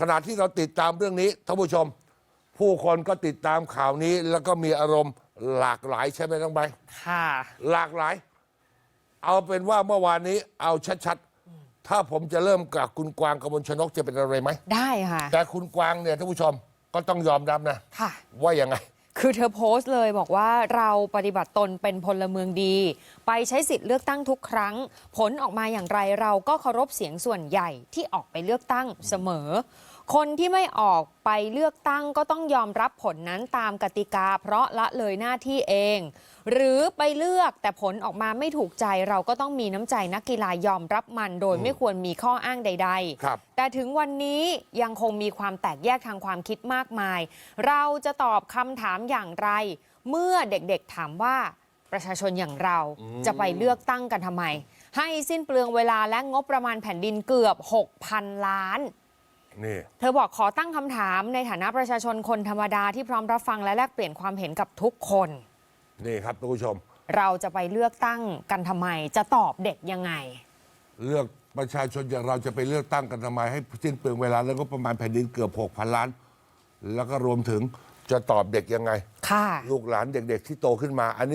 ขณะที่เราติดตามเรื่องนี้ท่านผู้ชม ผู้คนก็ติดตามข่าวนี้ แล้วก็มีอารมณ์หลากหลายใช่ไหมน้องใบร์ทค่ะ หลากหลาย เอาเป็นว่าเมื่อวานนี้เอาชัดๆ ถ้าผมจะเริ่มกับคุณกวางกมลชนกจะเป็นอะไรไหม ได้ค่ะ แต่คุณกวางเนี่ยท่านผู้ชมก็ต้องยอมรับนะ ค่ะ ว่ายังไง คือเธอโพสต์เลยบอกว่าเราปฏิบัติตนเป็นพลเมืองดี ไปใช้สิทธิ์เลือกตั้งทุกครั้ง ผลออกมาอย่างไรเราก็เคารพเสียงส่วนใหญ่ที่ออกไปเลือกตั้งเสมอ คนที่ไม่ออกไปเลือกตั้งก็ต้องยอมรับผลนั้นตามกติกา เพราะละเลยหน้าที่เอง หรือไปเลือกแต่ผลออกมาไม่ถูกใจเราก็ต้องมีน้ำใจนักกีฬายอมรับมันโดยไม่ควรมีข้ออ้างใดๆครับแต่ถึงวันนี้ยังคงมีความแตกแยกทางความคิดมากมาย เราจะตอบคำถามอย่างไร เมื่อเด็กๆถามว่าประชาชนอย่างเราจะไปเลือกตั้งกันทำไม ให้สิ้นเปลืองเวลาและงบประมาณแผ่นดินเกือบ 6,000 ล้าน นี่เธอบอกขอตั้งคำถามในฐานะประชาชนคนธรรมดาที่พร้อมรับฟังและแลกเปลี่ยนความเห็นกับทุกคน นี่ครับท่านผู้ชม เราจะไปเลือกตั้งกันทำไม จะตอบเด็กยังไง เลือกประชาชนอย่างเราจะไปเลือกตั้งกันทำไมให้สิ้นเปลืองเวลาแล้วก็ประมาณแผ่นดินเกือบ6,000ล้าน แล้วก็รวมถึงจะตอบเด็กยังไง ค่ะ ลูกหลานเด็ก ๆ ที่โตขึ้นมาอันนี้